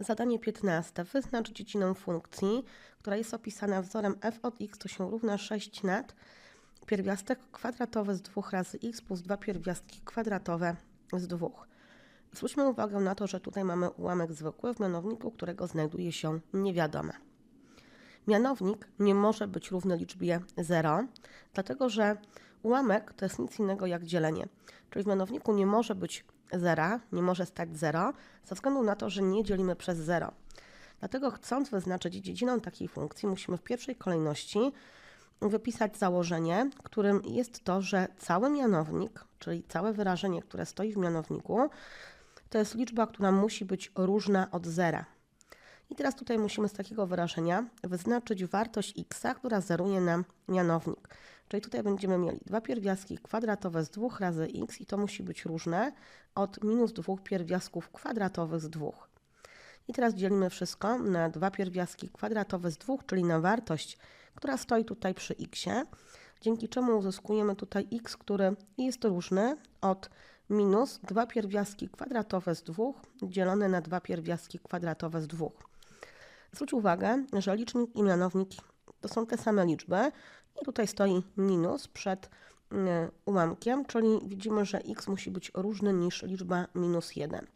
Zadanie 15. Wyznacz dziedzinę funkcji, która jest opisana wzorem f od x to się równa 6 nad pierwiastek kwadratowy z 2 razy x plus 2 pierwiastki kwadratowe z 2. Zwróćmy uwagę na to, że tutaj mamy ułamek zwykły w mianowniku, którego znajduje się niewiadome. Mianownik nie może być równy liczbie 0, dlatego że ułamek to jest nic innego jak dzielenie. Czyli w mianowniku nie może być zera, nie może stać 0, ze względu na to, że nie dzielimy przez 0. Dlatego chcąc wyznaczyć dziedzinę takiej funkcji, musimy w pierwszej kolejności wypisać założenie, którym jest to, że cały mianownik, czyli całe wyrażenie, które stoi w mianowniku, to jest liczba, która musi być różna od zera. I teraz tutaj musimy z takiego wyrażenia wyznaczyć wartość x, która zeruje nam mianownik. Czyli tutaj będziemy mieli dwa pierwiastki kwadratowe z 2 razy x i to musi być różne od minus dwóch pierwiastków kwadratowych z 2. I teraz dzielimy wszystko na dwa pierwiastki kwadratowe z 2, czyli na wartość, która stoi tutaj przy x, dzięki czemu uzyskujemy tutaj x, który jest różny od minus dwa pierwiastki kwadratowe z 2 dzielone na dwa pierwiastki kwadratowe z 2. Zwróć uwagę, że licznik i mianownik to są te same liczby i tutaj stoi minus przed y, ułamkiem, czyli widzimy, że x musi być różny niż liczba minus 1.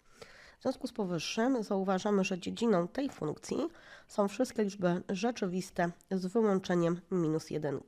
W związku z powyższym zauważamy, że dziedziną tej funkcji są wszystkie liczby rzeczywiste z wyłączeniem minus 1.